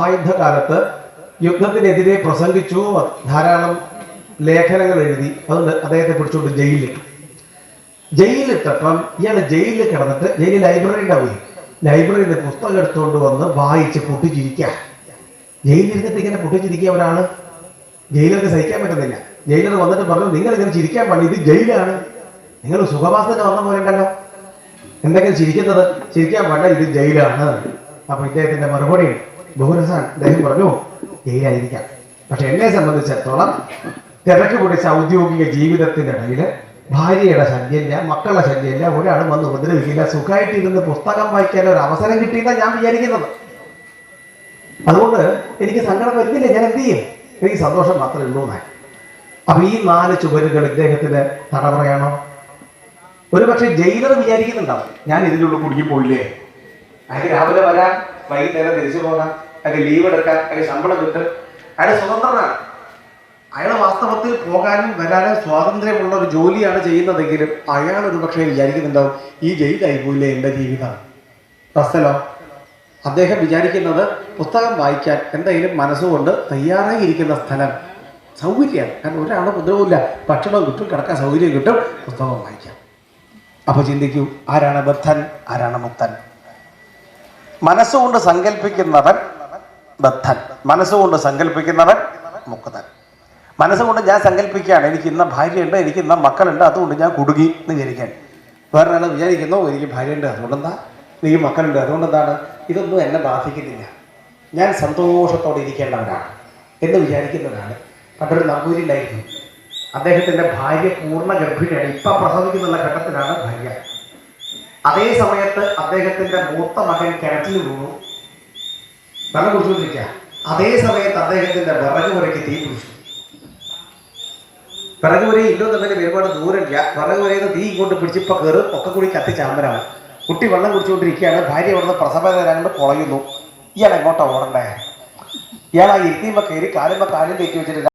ആയുധകാലത്ത് യുദ്ധത്തിനെതിരെ പ്രസംഗിച്ചു. ധാരാളം ലേഖനങ്ങൾ എഴുതി. അതുകൊണ്ട് അദ്ദേഹത്തെ പിടിച്ചുകൊണ്ട് ജയിലിൽ ജയിലിട്ടപ്പം ഇയാൾ ജയിലിൽ കിടന്നിട്ട് ജയിലിൽ ലൈബ്രറി ഉണ്ടാവുകയും ലൈബ്രറിയിൽ പുസ്തകം എടുത്തുകൊണ്ട് വന്ന് വായിച്ച് പൊട്ടിച്ചിരിക്കുക ജയിലിരുന്നിട്ട് ഇങ്ങനെ പൊട്ടിച്ചിരിക്കുക ഒരാൾ? ജയിലർക്ക് സഹിക്കാൻ പറ്റുന്നില്ല. ജയിലർ വന്നിട്ട് പറഞ്ഞു നിങ്ങൾ ഇങ്ങനെ ചിരിക്കാൻ പാടില്ല. ഇത് ജയിലാണ്. നിങ്ങൾ സുഖവാസത്തിന് വന്ന പോലെ ഉണ്ടല്ലോ. എന്തെങ്കിലും ചിരിക്കുന്നത്? ചിരിക്കാൻ പാടില്ല. ഇത് ജയിലാണ്. അപ്പൊ ഇദ്ദേഹത്തിന്റെ മറുപടി ബഹുരസാൻ അദ്ദേഹം പറഞ്ഞു ജയിലായിരിക്കാം പക്ഷെ എന്നെ സംബന്ധിച്ചിടത്തോളം തിരക്ക് പിടിച്ച ഔദ്യോഗിക ജീവിതത്തിനിടയിൽ ഭാര്യയുടെ ശല്യമില്ല മക്കളുടെ ശല്യമില്ല ഒരാൾ വന്ന് ഉപദ്രവിക്കില്ല സുഖമായിട്ടിരുന്ന് പുസ്തകം വായിക്കാൻ ഒരു അവസരം കിട്ടിയില്ല ഞാൻ വിചാരിക്കുന്നത്. അതുകൊണ്ട് എനിക്ക് സങ്കടം വരുന്നില്ല ഞാൻ എന്ത് ചെയ്യും? എനിക്ക് സന്തോഷം മാത്രമേ ഉള്ളൂ എന്നായി അപ്പൊ ഈ നാല് ചുവരുകൾ ഇദ്ദേഹത്തിന് തടവറയാണോ? ഒരുപക്ഷെ ജയിലർ വിചാരിക്കുന്നുണ്ടാവും. ഞാൻ ഇതിനുള്ളിൽ കുടുങ്ങിപ്പോയില്ലേ? അതിന് രാവിലെ വരാം വൈകുന്നേരം തിരിച്ചു പോകാം. അയാൾക്ക് ലീവ് എടുക്കാൻ അയാൾക്ക് ശമ്പളം കിട്ടും. അയാൾ സ്വതന്ത്രനാണ്. അയാൾ വാസ്തവത്തിൽ പോകാനും വരാനും സ്വാതന്ത്ര്യമുള്ള ഒരു ജോലിയാണ് ചെയ്യുന്നതെങ്കിലും അയാൾ ഒരു പക്ഷേ വിചാരിക്കുന്നുണ്ടാവും ഈ ജയിലായി പോയില്ലേ എന്റെ ജീവിതം? റസ്സലോ അദ്ദേഹം വിചാരിക്കുന്നത് പുസ്തകം വായിക്കാൻ എന്തെങ്കിലും മനസ്സുകൊണ്ട് തയ്യാറായിരിക്കുന്ന സ്ഥലം സൗകര്യമാണ്. കാരണം ഒരാളുടെ ഉപദ്രവമില്ല ഭക്ഷണം കിട്ടും കിടക്കാൻ സൗകര്യം കിട്ടും പുസ്തകം വായിക്കാം. അപ്പോൾ ചിന്തിക്കൂ ആരാണ് ബദ്ധൻ ആരാണ് മുത്തൻ മനസ്സുകൊണ്ട് സങ്കല്പിക്കുന്നവൻ ബദ്ധൻ. മനസ്സുകൊണ്ട് സങ്കല്പിക്കുന്നവൻ മുക്തൻ മനസ്സുകൊണ്ട് ഞാൻ സങ്കല്പിക്കുകയാണ്. എനിക്ക് ഇന്ന ഭാര്യയുണ്ട് എനിക്ക് ഇന്ന മക്കളുണ്ട് അതുകൊണ്ട് ഞാൻ കുടുങ്ങി എന്ന് വിചാരിക്കാൻ. വേറെ ആൾ വിചാരിക്കുന്നു എനിക്ക് ഭാര്യയുണ്ട് അതുകൊണ്ടെന്താ? എനിക്ക് മക്കളുണ്ട് അതുകൊണ്ടെന്താണ്? ഇതൊന്നും എന്നെ ബാധിക്കുന്നില്ല. ഞാൻ സന്തോഷത്തോടെ ഇരിക്കേണ്ടവനാണ് എന്ന് വിചാരിക്കുന്നവരാണ് പണ്ടൊരു നമ്പൂരിലായിരുന്നു അദ്ദേഹത്തിന്റെ ഭാര്യ പൂർണ ഗർഭിണിയാണ് ഇപ്പൊ പ്രസവിക്കുന്നുള്ള ഘട്ടത്തിലാണ് ഭാര്യ. അതേ സമയത്ത് അദ്ദേഹത്തിന്റെ മൂത്ത മകൻ കിണറ്റിൽ വീണു. വെള്ളം കുടിച്ചുകൊണ്ടിരിക്കുക അതേ സമയത്ത് അദ്ദേഹത്തിന്റെ വിറക് പുരയ്ക്ക് തീ പിടിച്ചു വിറക് പുര ഇല്ലോ തമ്മിൽ ഒരുപാട് ദൂരമില്ല. വിറക് പുരയിൽ തീ ഇങ്ങോട്ട് പിടിച്ചിപ്പോ കയറും ഒക്കെ കൂടി കത്തി ചാമ്പരാണ്. കുട്ടി വെള്ളം കുടിച്ചുകൊണ്ടിരിക്കുകയാണ്. ഭാര്യ അവിടുന്ന് പ്രസവവേദന കുളയുന്നു. ഇയാൾ എങ്ങോട്ടാണ് ഓടണ്ടേ? ഇയാൾ ആ കയറി കാലുമ്പോ കാലും തെറ്റി വെച്ചിട്ട്